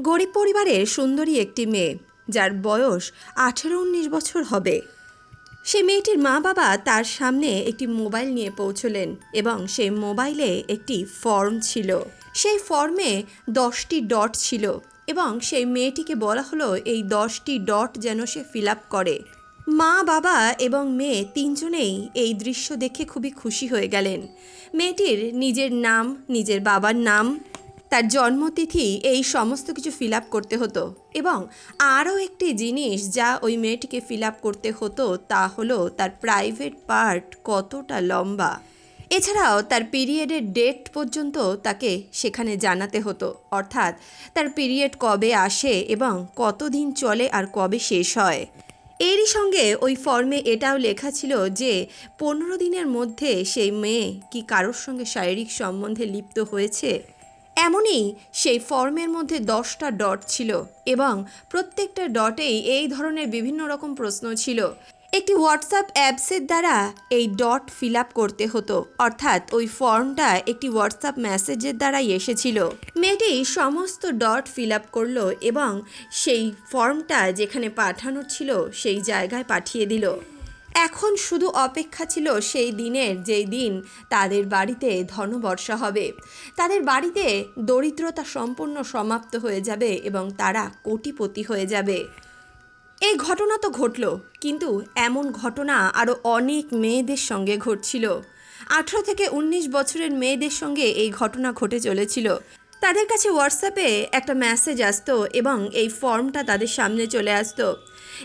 গরিব পরিবারের সুন্দরী একটি মেয়ে, যার বয়স আঠেরো উনিশ বছর হবে। সে মেয়েটির মা বাবা তার সামনে একটি মোবাইল নিয়ে পৌঁছলেন এবং সেই মোবাইলে একটি ফর্ম ছিল। সেই ফর্মে দশটি ডট ছিল এবং সেই মেয়েটিকে বলা হলো এই দশটি ডট যেন সে ফিল করে। মা বাবা এবং মেয়ে তিনজনেই এই দৃশ্য দেখে খুবই খুশি হয়ে গেলেন। মেয়েটির নিজের নাম, নিজের বাবার নাম তার জন্মতিথি এই সমস্ত কিছু ফিল করতে হতো। এবং আরও একটি জিনিস যা ওই মেয়েটিকে ফিল করতে হতো তা হলো তার প্রাইভেট পার্ট কতটা লম্বা। এছাড়াও তার পিরিয়ডের ডেট পর্যন্ত তাকে সেখানে জানাতে হতো। অর্থাৎ তার পিরিয়ড কবে আসে এবং কতদিন চলে আর কবে শেষ হয়। এরই সঙ্গে ওই ফর্মে এটাও লেখা ছিল যে পনেরো দিনের মধ্যে সেই মেয়ে কি কারোর সঙ্গে শারীরিক সম্বন্ধে লিপ্ত হয়েছে? এমনই সেই ফর্মের মধ্যে দশটা ডট ছিল এবং প্রত্যেকটা ডটেই এই ধরনের বিভিন্ন রকম প্রশ্ন ছিল। একটি হোয়াটসঅ্যাপ অ্যাপসের দ্বারা এই ডট ফিল আপ করতে হতো, অর্থাৎ ওই ফর্মটা একটি হোয়াটসঅ্যাপ মেসেজের দ্বারাই এসেছিল। মেয়েটি সমস্ত ডট ফিল আপ করল এবং সেই ফর্মটা যেখানে পাঠানোর ছিল সেই জায়গায় পাঠিয়ে দিল। এখন শুধু অপেক্ষা ছিল সেই দিনের যেই দিন তাদের বাড়িতে ধনবর্ষা হবে। তাদের বাড়িতে দরিদ্রতা সম্পূর্ণ সমাপ্ত হয়ে যাবে এবং তারা কোটিপতি হয়ে যাবে। এই ঘটনা তো ঘটল, কিন্তু এমন ঘটনা আরও অনেক মেয়েদের সঙ্গে ঘটছিল। আঠেরো থেকে উনিশ বছরের মেয়েদের সঙ্গে এই ঘটনা ঘটে চলেছিল। তাদের কাছে হোয়াটসঅ্যাপে একটা মেসেজ আসতো এবং এই ফর্মটা তাদের সামনে চলে আসতো।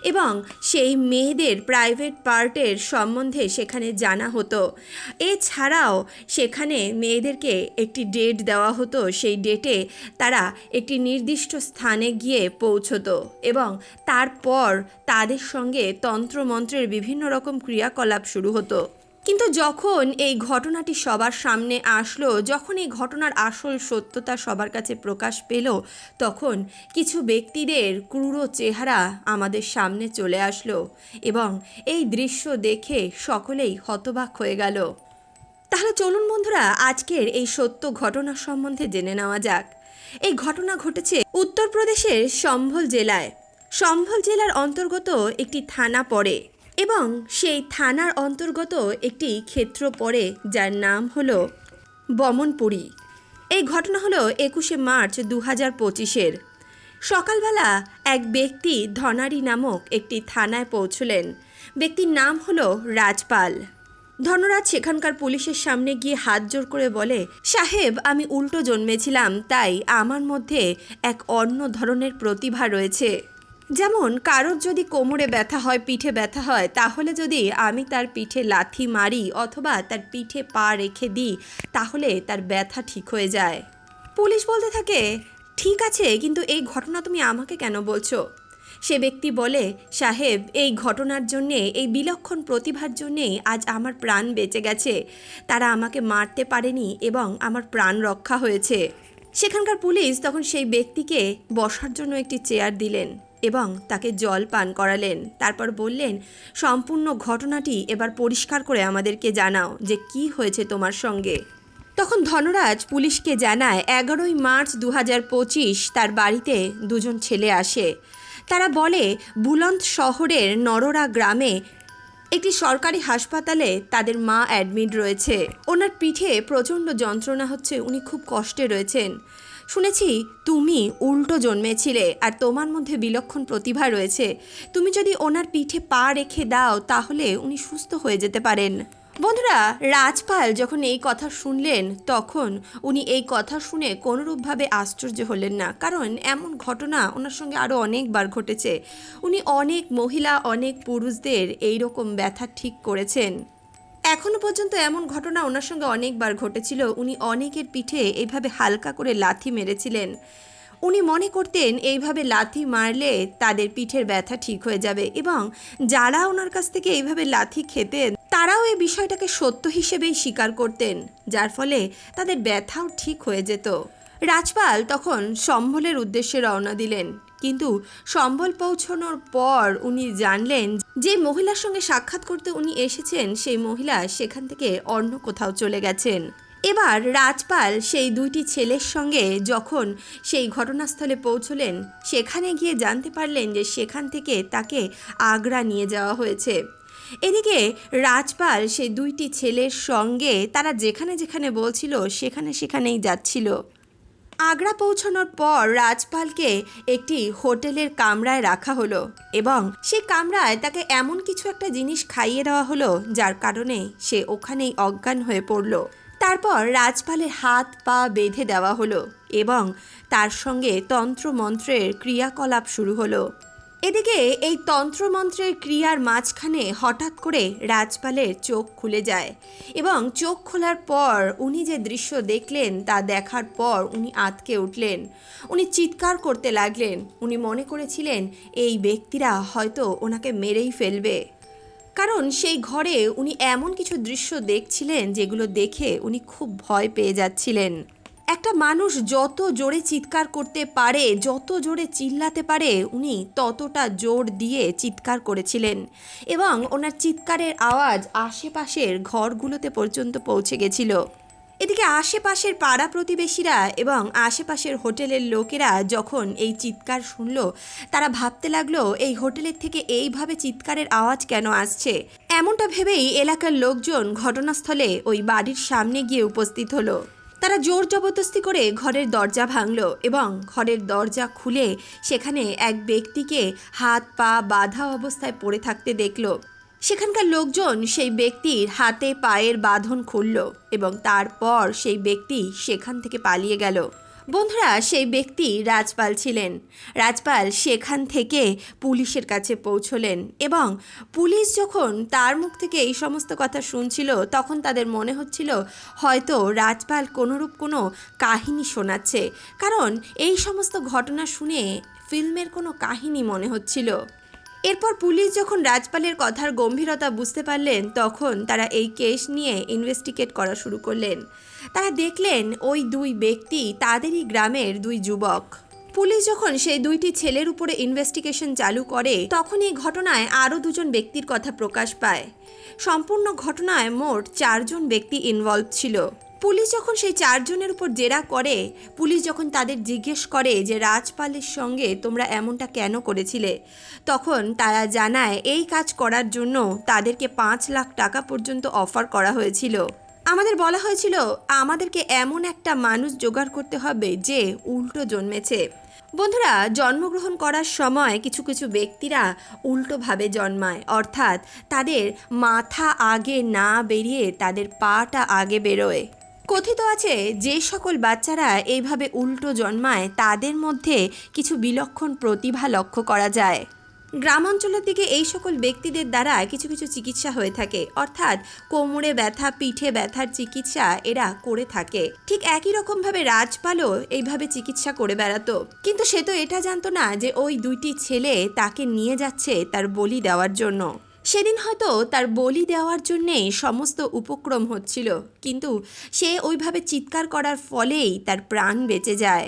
এবং সেই মেয়েদের প্রাইভেট পার্টের সম্বন্ধে সেখানে জানা হতো। এছাড়াও সেখানে মেয়েদেরকে একটি ডেট দেওয়া হতো, সেই ডেটে তারা একটি নির্দিষ্ট স্থানে গিয়ে পৌঁছতো এবং তারপর তাদের সঙ্গে তন্ত্রমন্ত্রের বিভিন্ন রকম ক্রিয়াকলাপ শুরু হতো। কিন্তু যখন এই ঘটনাটি সবার সামনে আসলো, যখন এই ঘটনার আসল সত্যতা সবার কাছে প্রকাশ পেল, তখন কিছু ব্যক্তিদের ক্রূর চেহারা আমাদের সামনে চলে আসলো এবং এই দৃশ্য দেখে সকলেই হতবাক হয়ে গেল। তাহলে চলুন বন্ধুরা, আজকের এই সত্য ঘটনা সম্বন্ধে জেনে নেওয়া যাক। এই ঘটনা ঘটেছে উত্তরপ্রদেশের সম্ভল জেলায়। সম্ভল জেলার অন্তর্গত একটি থানা পড়ে। এবং সেই থানার অন্তর্গত একটি ক্ষেত্র পড়ে, যার নাম হলো বমনপুরী। এই ঘটনা হলো একুশে মার্চ দু হাজার পঁচিশের। সকালবেলা এক ব্যক্তি ধনারী নামক একটি থানায় পৌঁছলেন। ব্যক্তির নাম হলো রাজপাল। ধনরাজ সেখানকার পুলিশের সামনে গিয়ে হাত জোর করে বলে, সাহেব, আমি উল্টো জন্মেছিলাম, তাই আমার মধ্যে এক অন্য ধরনের প্রতিভা রয়েছে। যেমন, কারোর যদি কোমরে ব্যথা হয়, পিঠে ব্যথা হয়, তাহলে যদি আমি তার পিঠে লাথি মারি অথবা তার পিঠে পা রেখে দিই, তাহলে তার ব্যথা ঠিক হয়ে যায়। পুলিশ বলতে থাকে, ঠিক আছে, কিন্তু এই ঘটনা তুমি আমাকে কেন বলছো? সে ব্যক্তি বলে, সাহেব, এই ঘটনার জন্যে, এই বিলক্ষণ প্রতিভার জন্যেই আজ আমার প্রাণ বেঁচে গেছে। তারা আমাকে মারতে পারেনি এবং আমার প্রাণ রক্ষা হয়েছে। সেখানকার পুলিশ তখন সেই ব্যক্তিকে বসার জন্য একটি চেয়ার দিলেন। এবং তাকে জল পান করালেন। তারপর বললেন, সম্পূর্ণ ঘটনাটি এবার পরিষ্কার করে আমাদেরকে জানাও যে কি হয়েছে তোমার সঙ্গে। তখন ধনরাজ পুলিশকে জানায়, এগারোই মার্চ দু হাজার পঁচিশ তার বাড়িতে দুজন ছেলে আসে। তারা বলে, বুলন্দ শহরের নররা গ্রামে একটি সরকারি হাসপাতালে তাদের মা অ্যাডমিট রয়েছে। ওনার পিঠে প্রচণ্ড যন্ত্রণা হচ্ছে, উনি খুব কষ্টে রয়েছেন। শুনেছি তুমি উল্টো জন্মেছিলে আর তোমার মধ্যে বিলক্ষণ প্রতিভা রয়েছে। তুমি যদি ওনার পিঠে পা রেখে দাও, তাহলে উনি সুস্থ হয়ে যেতে পারেন। বন্ধুরা, রাজপাল যখন এই কথা শুনলেন, তখন উনি এই কথা শুনে কোনোরূপভাবে আশ্চর্য হলেন না। কারণ এমন ঘটনা ওনার সঙ্গে আরও অনেকবার ঘটেছে। উনি অনেক মহিলা, অনেক পুরুষদের এই রকম ব্যথা ঠিক করেছেন। এখনও পর্যন্ত এমন ঘটনা ওনার সঙ্গে অনেকবার ঘটেছিল। উনি অনেকের পিঠে এইভাবে হালকা করে লাথি মেরেছিলেন। উনি মনে করতেন এইভাবে লাথি মারলে তাদের পিঠের ব্যথা ঠিক হয়ে যাবে এবং যারা ওনার কাছ থেকে এইভাবে লাথি খেতেন, তারাও এই বিষয়টাকে সত্য হিসেবেই স্বীকার করতেন, যার ফলে তাদের ব্যথাও ঠিক হয়ে যেত। রাজপাল তখন সম্বলের উদ্দেশ্যে রওনা দিলেন। কিন্তু সম্বল পৌঁছানোর পর উনি জানলেন যে মহিলার সঙ্গে সাক্ষাৎ করতে উনি এসেছেন, সেই মহিলা সেখান থেকে অন্য কোথাও চলে গেছেন। এবার রাজপাল সেই দুইটি ছেলের সঙ্গে যখন সেই ঘটনাস্থলে পৌঁছলেন, সেখানে গিয়ে জানতে পারলেন যে সেখান থেকে তাকে আগ্রা নিয়ে যাওয়া হয়েছে। এদিকে রাজপাল সেই দুইটি ছেলের সঙ্গে তারা যেখানে যেখানে বলছিল, সেখানে সেখানেই যাচ্ছিল। আগ্রা পৌঁছানোর পর রাজপালকে একটি হোটেলের কামরায় রাখা হলো এবং সে কামরায় তাকে এমন কিছু একটা জিনিস খাইয়ে দেওয়া হলো যার কারণে সে ওখানেই অজ্ঞান হয়ে পড়ল। তারপর রাজপালের হাত পা বেঁধে দেওয়া হলো এবং তার সঙ্গে তন্ত্রমন্ত্রের ক্রিয়াকলাপ শুরু হলো। এদিকে এই তন্ত্রমন্ত্রের ক্রিয়ার মাঝখানে হঠাৎ করে রাজপালের চোখ খুলে যায় এবং চোখ খোলার পর উনি যে দৃশ্য দেখলেন তা দেখার পর উনি আতকে উঠলেন। উনি চিৎকার করতে লাগলেন। উনি মনে করেছিলেন, এই ব্যক্তিরা হয়তো ওনাকে মেরেই ফেলবে। কারণ সেই ঘরে উনি এমন কিছু দৃশ্য দেখছিলেন যেগুলো দেখে উনি খুব ভয় পেয়ে যাচ্ছিলেন। একটা মানুষ যত জোরে চিৎকার করতে পারে, যত জোরে চিল্লাতে পারে, উনি ততটা জোর দিয়ে চিৎকার করেছিলেন। এবং ওনার চিৎকারের আওয়াজ আশেপাশের ঘরগুলোতে পর্যন্ত পৌঁছে গেছিল। এদিকে আশেপাশের পাড়া প্রতিবেশীরা এবং আশেপাশের হোটেলের লোকেরা যখন এই চিৎকার শুনল, তারা ভাবতে লাগল, এই হোটেলের থেকে এইভাবে চিৎকারের আওয়াজ কেন আসছে? এমনটা ভেবেই এলাকার লোকজন ঘটনাস্থলে ওই বাড়ির সামনে গিয়ে উপস্থিত হলো। তারা জোর জবরদস্তি করে ঘরের দরজা ভাঙল এবং ঘরের দরজা খুলে সেখানে এক ব্যক্তিকে হাত পা বাঁধা অবস্থায় পড়ে থাকতে দেখল। সেখানকার লোকজন সেই ব্যক্তির হাতে পায়ের বাঁধন খুলল এবং তারপর সেই ব্যক্তি সেখান থেকে পালিয়ে গেল। বন্ধুরা, সেই ব্যক্তি রাজপাল ছিলেন। রাজপাল সেখান থেকে পুলিশের কাছে পৌঁছলেন এবং পুলিশ যখন তার মুখ থেকে এই সমস্ত কথা শুনছিল, তখন তাদের মনে হচ্ছিল হয়তো রাজপাল কোনোরূপ কোনো কাহিনী শোনাচ্ছে। কারণ এই সমস্ত ঘটনা শুনে ফিল্মের কোনো কাহিনী মনে হচ্ছিল। এরপর পুলিশ যখন রাজপালের কথার গম্ভীরতা বুঝতে পারলেন, তখন তারা এই কেস নিয়ে ইনভেস্টিগেট করা শুরু করলেন। তারা দেখলেন ওই দুই ব্যক্তি তাদেরই গ্রামের দুই যুবক। পুলিশ যখন সেই দুইটি ছেলের উপরে ইনভেস্টিগেশন চালু করে, তখন এই ঘটনায় আরও দুজন ব্যক্তির কথা প্রকাশ পায়। সম্পূর্ণ ঘটনায় মোট চারজন ব্যক্তি ইনভলভ ছিল। পুলিশ যখন সেই চারজনের উপর জেরা করে, পুলিশ যখন তাদের জিজ্ঞেস করে যে, রাজপালের সঙ্গে তোমরা এমনটা কেন করেছিলে? তখন তারা জানায়, এই কাজ করার জন্য তাদেরকে পাঁচ লাখ টাকা পর্যন্ত অফার করা হয়েছিল। আমাদের বলা হয়েছিল, আমাদেরকে এমন একটা মানুষ জোগাড় করতে হবে যে উল্টো জন্মেছে। বন্ধুরা, জন্মগ্রহণ করার সময় কিছু কিছু ব্যক্তিরা উল্টোভাবে জন্মায়। অর্থাৎ তাদের মাথা আগে না বেরিয়ে তাদের পাটা আগে বেরোয়। কথিত আছে যে সকল বাচ্চারা এইভাবে উল্টো জন্মায়, তাদের মধ্যে কিছু বিলক্ষণ প্রতিভা লক্ষ্য করা যায়। গ্রামাঞ্চলের দিকে এই সকল ব্যক্তিদের দ্বারা কিছু কিছু চিকিৎসা হয়ে থাকে, অর্থাৎ কোমরে ব্যথা, পিঠে ব্যথার চিকিৎসা এরা করে থাকে। ঠিক একই রকমভাবে রাজপালও এইভাবে চিকিৎসা করে বেড়াতো। কিন্তু সে তো এটা জানতো না যে ওই দুইটি ছেলে তাকে নিয়ে যাচ্ছে তার বলি দেওয়ার জন্য। সেদিন হয়তো তার বলি দেওয়ার জন্যে সমস্ত উপক্রম হচ্ছিল, কিন্তু সে ওইভাবে চিৎকার করার ফলেই তার প্রাণ বেঁচে যায়।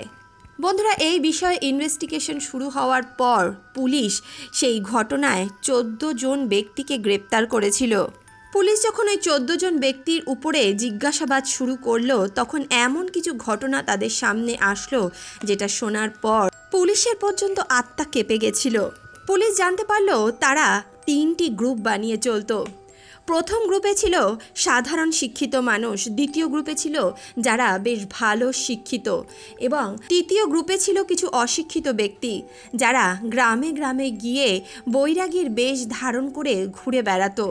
বন্ধুরা, এই বিষয়ে ইনভেস্টিগেশন শুরু হওয়ার পর পুলিশ সেই ঘটনায় চোদ্দ জন ব্যক্তিকে গ্রেপ্তার করেছিল। পুলিশ যখন ওই চোদ্দ জন ব্যক্তির উপরে জিজ্ঞাসাবাদ শুরু করল, তখন এমন কিছু ঘটনা তাদের সামনে আসলো যেটা শোনার পর পুলিশের পর্যন্ত আত্মা কেঁপে গেছিল। পুলিশ জানতে পারল তারা তিনটি গ্রুপ বানিয়ে চলতো। প্রথম গ্রুপে ছিল সাধারণ শিক্ষিত মানুষ, দ্বিতীয় গ্রুপে ছিল যারা বেশ ভালো শিক্ষিত এবং তৃতীয় গ্রুপে ছিল কিছু অশিক্ষিত ব্যক্তি যারা গ্রামে গ্রামে গিয়ে বৈরাগীর বেশ ধারণ করে ঘুরে বেড়াতো।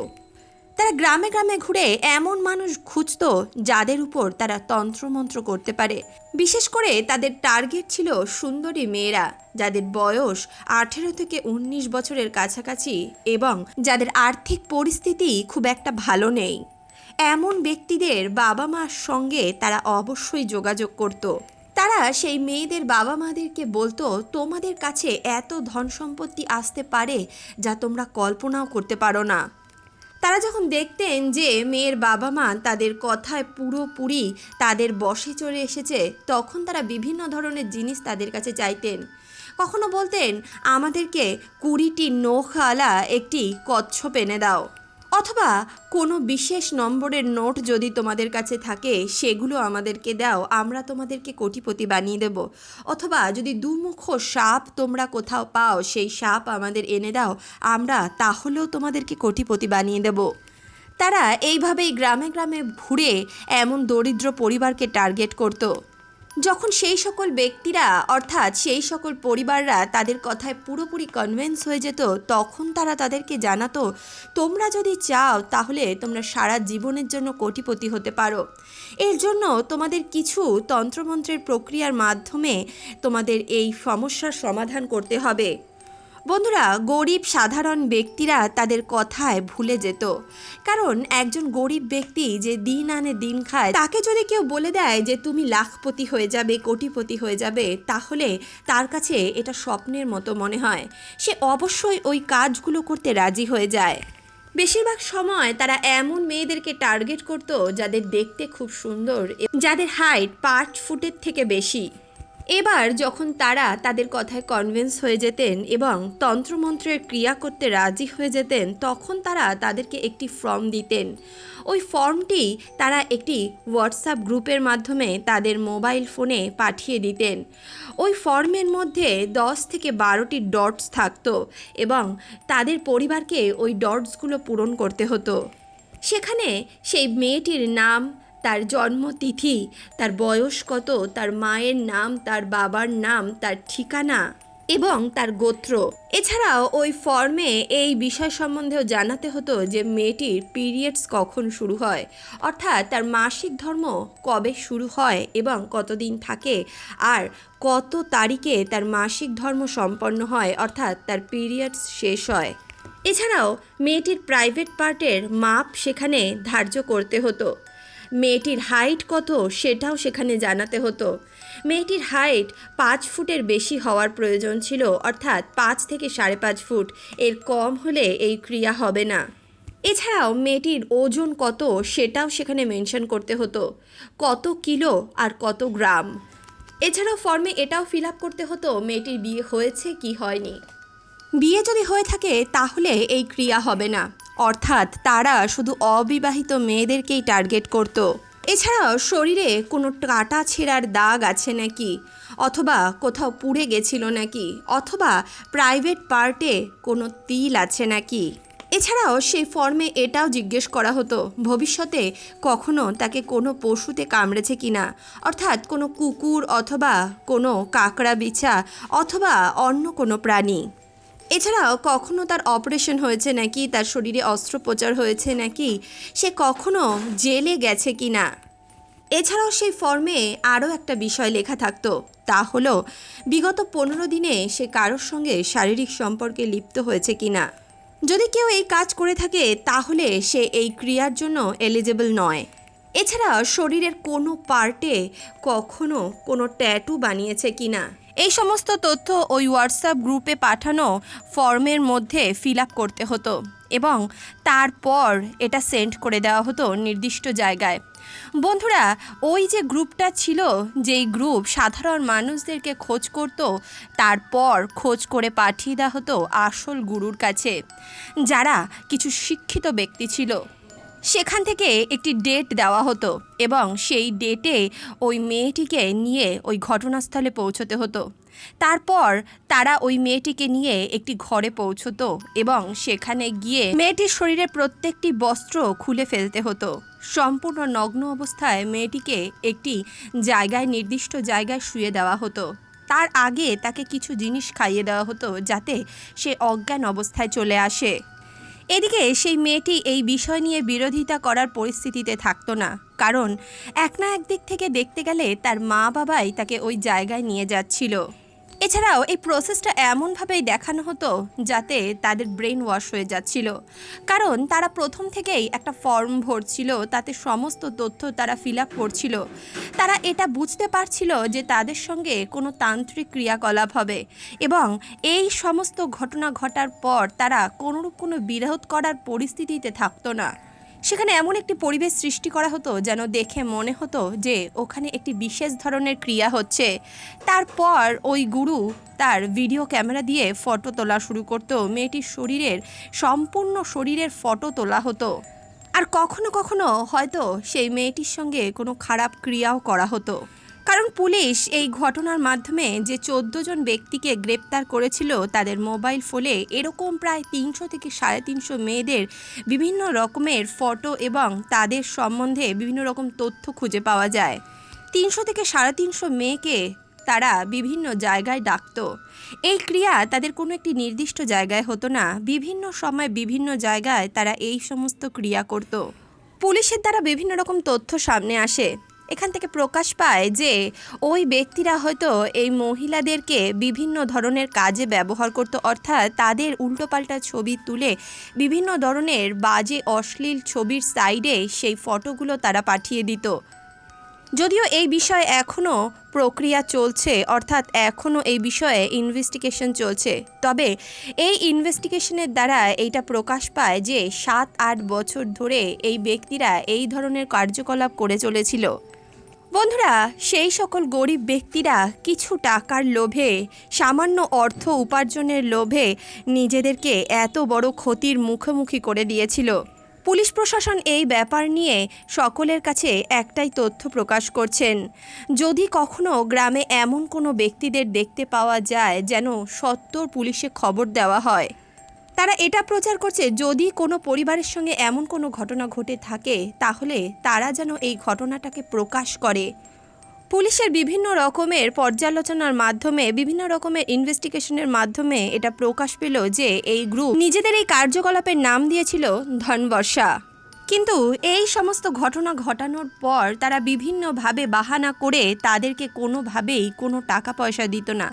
তারা গ্রামে গ্রামে ঘুরে এমন মানুষ খুঁজত যাদের উপর তারা তন্ত্রমন্ত্র করতে পারে। বিশেষ করে তাদের টার্গেট ছিল সুন্দরী মেয়েরা, যাদের বয়স আঠেরো থেকে উনিশ বছরের কাছাকাছি এবং যাদের আর্থিক পরিস্থিতি খুব একটা ভালো নেই। এমন ব্যক্তিদের বাবা মার সঙ্গে তারা অবশ্যই যোগাযোগ করত। তারা সেই মেয়েদের বাবা মাদেরকে বলতো, তোমাদের কাছে এত ধন সম্পত্তি আসতে পারে যা তোমরা কল্পনাও করতে পারো না। তারা যখন দেখতেন যে মেয়ের বাবা মা তাদের কথায় পুরোপুরি তাদের বসে চলে এসেছে, তখন তারা বিভিন্ন ধরনের জিনিস তাদের কাছে চাইতেন। কখনো বলতেন, আমাদেরকে কুড়িটি নৌখালা একটি কচ্ছপ এনে দাও। অথবা কোনো বিশেষ নম্বরের নোট যদি তোমাদের কাছে থাকে, সেগুলো আমাদেরকে দাও, আমরা তোমাদেরকে কোটিপতি বানিয়ে দেব। অথবা যদি দুমুখ সাপ তোমরা কোথাও পাও, সেই সাপ আমাদের এনে দাও, আমরা তাহলেও তোমাদেরকে কোটিপতি বানিয়ে দেব। তারা এইভাবেই গ্রামে গ্রামে ঘুরে এমন দরিদ্র পরিবারকে টার্গেট করত। যখন সেই সকল ব্যক্তিরা, অর্থাৎ সেই সকল পরিবাররা তাদের কথায় পুরোপুরি কনভিন্স হয়ে যেত, তখন তারা তাদেরকে জানাতো, তোমরা যদি চাও তাহলে তোমরা সারা জীবনের জন্য কোটিপতি হতে পারো। এর জন্য তোমাদের কিছু তন্ত্রমন্ত্রের প্রক্রিয়ার মাধ্যমে তোমাদের এই সমস্যার সমাধান করতে হবে। বন্ধুরা, গরিব সাধারণ ব্যক্তিরা তাদের কথায় ভুলে যেত। কারণ একজন গরিব ব্যক্তি যে দিন আনে দিন খায়, তাকে যদি কেউ বলে দেয় যে তুমি লাখপতি হয়ে যাবে, কোটিপতি হয়ে যাবে, তাহলে তার কাছে এটা স্বপ্নের মতো মনে হয়। সে অবশ্যই ওই কাজগুলো করতে রাজি হয়ে যায়। বেশিরভাগ সময় তারা এমন মেয়েদেরকে টার্গেট করতো, যাদের দেখতে খুব সুন্দর যাদের হাইট পাঁচ ফুটের থেকে বেশি। এবার যখন তারা তাদের কথায় কনভিন্স হয়ে যেতেন এবং তন্ত্রমন্ত্রের ক্রিয়া করতে রাজি হয়ে যেতেন, তখন তারা তাদেরকে একটি ফর্ম দিতেন। ওই ফর্মটি তারা একটি হোয়াটসঅ্যাপ গ্রুপের মাধ্যমে তাদের মোবাইল ফোনে পাঠিয়ে দিতেন। ওই ফর্মের মধ্যে দশ থেকে বারোটি ডটস থাকতো এবং তাদের পরিবারকে ওই ডটসগুলো পূরণ করতে হতো। সেখানে সেই মেয়েটির নাম তার জন্মতিথি, তার বয়স কত, তার মায়ের নাম, তার বাবার নাম, তার ঠিকানা এবং তার গোত্র। এছাড়াও ওই ফর্মে এই বিষয় সম্বন্ধেও জানাতে হতো যে মেয়েটির পিরিয়ডস কখন শুরু হয়, অর্থাৎ তার মাসিক ধর্ম কবে শুরু হয় এবং কতদিন থাকে আর কত তারিখে তার মাসিক ধর্ম সম্পন্ন হয়, অর্থাৎ তার পিরিয়ডস শেষ হয়। এছাড়াও মেয়েটির প্রাইভেট পার্টের মাপ সেখানে ধার্য করতে হতো। মেয়েটির হাইট কত সেটাও সেখানে জানাতে হতো। মেয়েটির হাইট পাঁচ ফুটের বেশি হওয়ার প্রয়োজন ছিল, অর্থাৎ পাঁচ থেকে সাড়ে পাঁচ ফুট। এর কম হলে এই ক্রিয়া হবে না। এছাড়াও মেয়েটির ওজন কত সেটাও সেখানে মেনশন করতে হতো। কত কিলো আর কত গ্রাম। এছাড়াও ফর্মে এটাও ফিল আপ করতে হতো, মেয়েটির বিয়ে হয়েছে কি হয়নি। বিয়ে যদি হয়ে থাকে তাহলে এই ক্রিয়া হবে না। অর্থাৎ তারা শুধু অবিবাহিত মেয়েদেরকেই টার্গেট করত। এছাড়াও শরীরে কোনো কাটা ছেঁড়ার দাগ আছে নাকি? অথবা কোথাও পুড়ে গেছিল নাকি? অথবা প্রাইভেট পার্টে কোনো তিল আছে নাকি? এছাড়াও সেই ফর্মে এটাও জিজ্ঞেস করা হতো, ভবিষ্যতে কখনো তাকে কোনো পশুতে কামড়েছে কিনা? অর্থাৎ কোনো কুকুর অথবা কোনো কাঁকড়া বিছা অথবা অন্য কোনো প্রাণী। এছাড়াও কখনো তার অপারেশন হয়েছে নাকি? তার শরীরে অস্ত্রোপচার হয়েছে নাকি? সে কখনো জেলে গেছে কি না? এছাড়াও সেই ফর্মে আরও একটা বিষয় লেখা থাকতো, তা হলো, বিগত পনেরো দিনে সে কারোর সঙ্গে শারীরিক সম্পর্কে লিপ্ত হয়েছে কি না? যদি কেউ এই কাজ করে থাকে, তাহলে সে এই ক্রিয়ার জন্য এলিজেবল নয়। এছাড়া শরীরের কোনো পার্টে কখনো কোনো ট্যাটু বানিয়েছে কি না? এই সমস্ত তথ্য ওই হোয়াটসঅ্যাপ গ্রুপে পাঠানো ফর্মের মধ্যে ফিল আপ করতে হতো এবং তারপর এটা সেন্ড করে দেওয়া হতো নির্দিষ্ট জায়গায়। বন্ধুরা, ওই যে গ্রুপটা ছিল, যেই গ্রুপ সাধারণ মানুষদেরকে খোঁজ করত, তারপর খোঁজ করে পাঠিয়ে দেওয়া হতো আসল গুরুর কাছে। যারা কিছু শিক্ষিত ব্যক্তি ছিল সেখান থেকে একটি ডেট দেওয়া হতো এবং সেই ডেটে ওই মেয়েটিকে নিয়ে ওই ঘটনাস্থলে পৌঁছতে হতো। তারপর তারা ওই মেয়েটিকে নিয়ে একটি ঘরে পৌঁছতো এবং সেখানে গিয়ে মেয়েটির শরীরের প্রত্যেকটি বস্ত্র খুলে ফেলতে হতো। সম্পূর্ণ নগ্ন অবস্থায় মেয়েটিকে একটি জায়গায়, নির্দিষ্ট জায়গায় শুয়ে দেওয়া হতো। তার আগে তাকে কিছু জিনিস খাইয়ে দেওয়া হতো যাতে সে অজ্ঞান অবস্থায় চলে আসে। এদিকে সেই মেয়েটি এই বিষয় নিয়ে বিরোধিতা করার পরিস্থিতিতে থাকতো না। কারণ এক না একদিক থেকে দেখতে গেলে তার মা বাবাই তাকে ওই জায়গায় নিয়ে যাচ্ছিল। এছাড়াও এই প্রসেসটা এমনভাবেই দেখানো হতো যাতে তাদের ব্রেন ওয়াশ হয়ে যাচ্ছিল। কারণ তারা প্রথম থেকেই একটা ফর্ম ভরছিল, তাতে সমস্ত তথ্য তারা ফিল আপ করছিল। তারা এটা বুঝতে পারছিল যে তাদের সঙ্গে কোনো তান্ত্রিক ক্রিয়াকলাপ হবে এবং এই সমস্ত ঘটনা ঘটার পর তারা কোনোরূপ কোনো বিরোধ করার পরিস্থিতিতে থাকতো না। সেখানে এমন একটি পরিবেশ সৃষ্টি করা হতো যেন দেখে মনে হতো যে ওখানে একটি বিশেষ ধরনের ক্রিয়া হচ্ছে। তারপর ওই গুরু তার ভিডিও ক্যামেরা দিয়ে ফটো তোলা শুরু করতো। মেয়েটির শরীরের, সম্পূর্ণ শরীরের ফটো তোলা হতো। আর কখনো কখনো হয়তো সেই মেয়েটির সঙ্গে কোনো খারাপ ক্রিয়াও করা হতো। কারণ পুলিশ এই ঘটনার মাধ্যমে যে চোদ্দ জন ব্যক্তিকে গ্রেপ্তার করেছিল তাদের মোবাইল ফোনে এরকম প্রায় তিনশো থেকে সাড়ে তিনশো মেয়েদের বিভিন্ন রকমের ফটো এবং তাদের সম্বন্ধে বিভিন্ন রকম তথ্য খুঁজে পাওয়া যায়। তিনশো থেকে সাড়ে তিনশো মেয়েকে তারা বিভিন্ন জায়গায় ডাকতো। এই ক্রিয়া তাদের কোনো একটি নির্দিষ্ট জায়গায় হতো না। বিভিন্ন সময় বিভিন্ন জায়গায় তারা এই সমস্ত ক্রিয়া করত। পুলিশের দ্বারা বিভিন্ন রকম তথ্য সামনে আসে। এখান থেকে প্রকাশ পায় যে ওই ব্যক্তিরা হয়তো এই মহিলাদেরকে বিভিন্ন ধরনের কাজে ব্যবহার করত, অর্থাৎ তাদের উল্টোপাল্টা ছবি তুলে বিভিন্ন ধরনের বাজে, অশ্লীল ছবির সাইডে সেই ফটোগুলো তারা পাঠিয়ে দিত। যদিও এই বিষয়ে এখনও প্রক্রিয়া চলছে, অর্থাৎ এখনও এই বিষয়ে ইনভেস্টিগেশন চলছে, তবে এই ইনভেস্টিগেশনের দ্বারা এইটা প্রকাশ পায় যে সাত আট বছর ধরে এই ব্যক্তিরা এই ধরনের কার্যকলাপ করে চলেছিল। বন্ধুরা, সেই সকল গরিব ব্যক্তিরা কিছু টাকার লোভে, সামান্য অর্থ উপার্জনের লোভে নিজেদেরকে এত বড় ক্ষতির মুখোমুখি করে দিয়েছিল। পুলিশ প্রশাসন এই ব্যাপার নিয়ে সকলের কাছে একটাই তথ্য প্রকাশ করছেন। যদি কখনো গ্রামে এমন কোনো ব্যক্তিদের দেখতে পাওয়া যায় যেন সত্তর পুলিশে খবর দেওয়া হয়। তারা এটা প্রচার করছে, যদি কোনো পরিবারের সঙ্গে এমন কোনো ঘটনা ঘটে থাকে, তাহলে তারা যেন এই ঘটনাটাকে প্রকাশ করে। পুলিশের বিভিন্ন রকমের পর্যালোচনার মাধ্যমে, বিভিন্ন রকমের ইনভেস্টিগেশনের মাধ্যমে এটা প্রকাশ পেল যে, এই গ্রুপ নিজেদের এই কার্যকলাপের নাম দিয়েছিল ধনবর্ষা। কিন্তু এই সমস্ত ঘটনা ঘটানোর পর তারা বিভিন্নভাবে বাহানা করে তাদেরকে কোনোভাবেই কোনো টাকা পয়সা দিত না।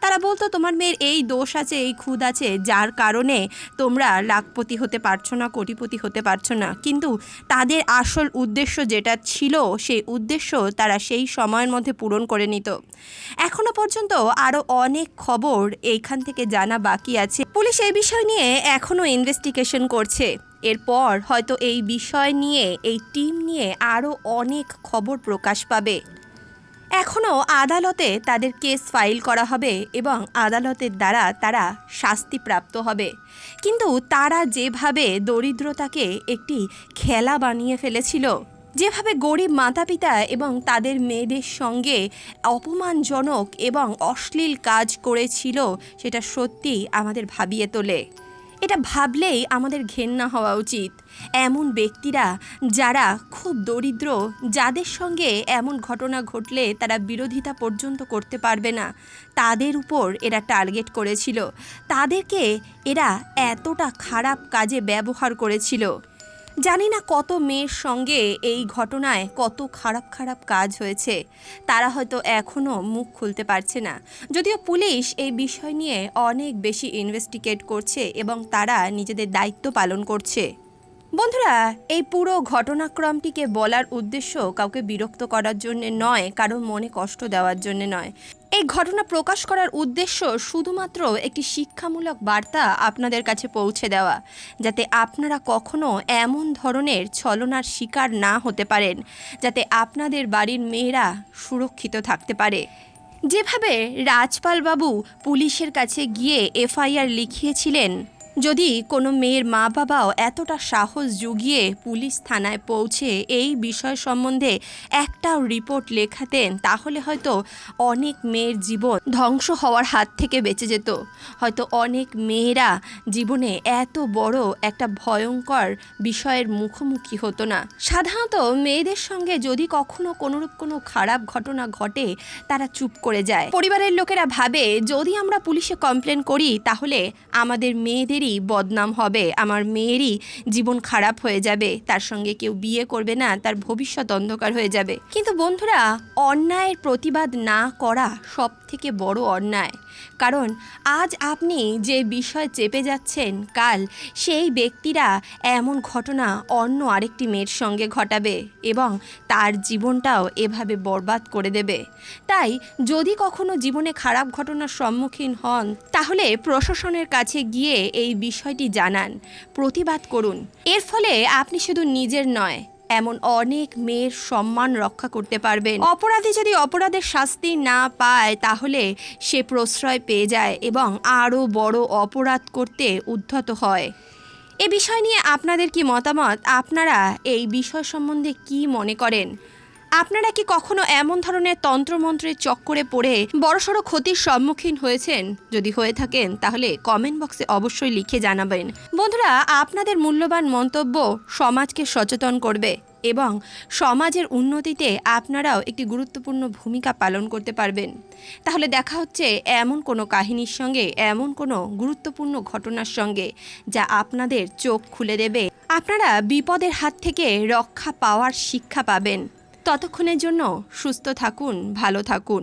তারা বলতো, তোমার মেয়ের এই দোষ আছে, এই খুদ আছে, যার কারণে তোমরা লাখপতি হতে পারছ না, কোটিপতি হতে পারছ না। কিন্তু তাদের আসল উদ্দেশ্য যেটা ছিল, সেই উদ্দেশ্য তারা সেই সময়ের মধ্যে পূরণ করে নিত। এখনও পর্যন্ত আরও অনেক খবর এইখান থেকে জানা বাকি আছে। পুলিশ এই বিষয় নিয়ে এখনও ইনভেস্টিগেশন করছে। এরপর হয়তো এই বিষয় নিয়ে, এই টিম নিয়ে আরও অনেক খবর প্রকাশ পাবে। এখনও আদালতে তাদের কেস ফাইল করা হবে এবং আদালতের দ্বারা তারা শাস্তিপ্রাপ্ত হবে। কিন্তু তারা যেভাবে দরিদ্রতাকে একটি খেলা বানিয়ে ফেলেছিল, যেভাবে গরিব মাতা পিতা এবং তাদের মেয়েদের সঙ্গে অপমানজনক এবং অশ্লীল কাজ করেছিল, সেটা সত্যিই আমাদের ভাবিয়ে তোলে। এটা ভাবলেই আমাদের ঘেন্না হওয়া উচিত। এমন ব্যক্তিরা যারা খুব দরিদ্র, যাদের সঙ্গে এমন ঘটনা ঘটলে তারা বিরোধিতা পর্যন্ত করতে পারবে না, তাদের উপর এরা টার্গেট করেছিল। তাদেরকে এরা এতটা খারাপ কাজে ব্যবহার করেছিল। জানি না কত মেয়ের সঙ্গে এই ঘটনায় কত খারাপ খারাপ কাজ হয়েছে। তারা হয়তো এখনও মুখ খুলতে পারছে না। যদিও পুলিশ এই বিষয় নিয়ে অনেক বেশি ইনভেস্টিগেট করছে এবং তারা নিজেদের দায়িত্ব পালন করছে। বন্ধুরা, এই পুরো ঘটনাক্রমটিকে বলার উদ্দেশ্য কাউকে বিরক্ত করার জন্য নয়, কারও মনে কষ্ট দেওয়ার জন্য নয়। এই ঘটনা প্রকাশ করার উদ্দেশ্য শুধুমাত্র একটি শিক্ষামূলক বার্তা আপনাদের কাছে পৌঁছে দেওয়া, যাতে আপনারা কখনো এমন ধরনের ছলনার শিকার না হতে পারেন, যাতে আপনাদের বাড়ির মেয়েরা সুরক্ষিত থাকতে পারে। যেভাবে রাজপাল বাবু পুলিশের কাছে গিয়ে এফআইআর লিখিয়েছিলেন যদি কোনো মেয়ের মা বাবাও এতটা সাহস জুগিয়ে পুলিশ থানায় পৌঁছে এই বিষয় সম্বন্ধে একটাও রিপোর্ট লেখাতেন, তাহলে হয়তো অনেক মেয়ের জীবন ধ্বংস হওয়ার হাত থেকে বেঁচে যেত। হয়তো অনেক মেয়েরা জীবনে এত বড় একটা ভয়ঙ্কর বিষয়ের মুখোমুখি হতো না। সাধারণত মেয়েদের সঙ্গে যদি কখনো কোনোরূপ কোনো খারাপ ঘটনা ঘটে, তারা চুপ করে যায়। পরিবারের লোকেরা ভাবে, যদি আমরা পুলিশে কমপ্লেন করি, তাহলে আমাদের মেয়েদেরই বদনাম হবে, আমার মেয়েরই জীবন খারাপ হয়ে যাবে, তার সঙ্গে কেউ বিয়ে করবে না, তার ভবিষ্যৎ অন্ধকার হয়ে যাবে। কিন্তু বন্ধুরা, অন্যায়ের প্রতিবাদ না করা সব থেকে বড় অন্যায়। কারণ আজ আপনি যে বিষয় চেপে যাচ্ছেন, কাল সেই ব্যক্তিরা এমন ঘটনা অন্য আরেকটি মেয়ের সঙ্গে ঘটাবে এবং তার জীবনটাও এভাবে বরবাদ করে দেবে। তাই যদি কখনো জীবনে খারাপ ঘটনার সম্মুখীন হন, তাহলে প্রশাসনের কাছে গিয়ে এই বিষয়টি জানান। প্রতিবাদ করুন। এর ফলে আপনি শুধু নিজের নয়, এমন অনেক মেয়ের সম্মান রক্ষা করতে পারবেন। অপরাধী যদি অপরাধের শাস্তি না পায়, তাহলে সে প্রশ্রয় পেয়ে যায় এবং আরও বড় অপরাধ করতে উদ্ধত হয়। এ বিষয় নিয়ে আপনাদের কি মতামত? আপনারা এই বিষয় সম্বন্ধে কি মনে করেন? আপনারা কি কখনো এমন ধরনের তন্ত্রমন্ত্রের চক্করে পড়ে বড়সড় ক্ষতির সম্মুখীন হয়েছেন? যদি হয়ে থাকেন, তাহলে কমেন্ট বক্সে অবশ্যই লিখে জানাবেন। বন্ধুরা, আপনাদের মূল্যবান মন্তব্য সমাজকে সচেতন করবে এবং সমাজের উন্নতিতে আপনারাও একটি গুরুত্বপূর্ণ ভূমিকা পালন করতে পারবেন। তাহলে দেখা হচ্ছে এমন কোনো কাহিনীর সঙ্গে, এমন কোনো গুরুত্বপূর্ণ ঘটনার সঙ্গে, যা আপনাদের চোখ খুলে দেবে। আপনারা বিপদের হাত থেকে রক্ষা পাওয়ার শিক্ষা পাবেন। ততক্ষণের জন্য সুস্থ থাকুন ভালো থাকুন।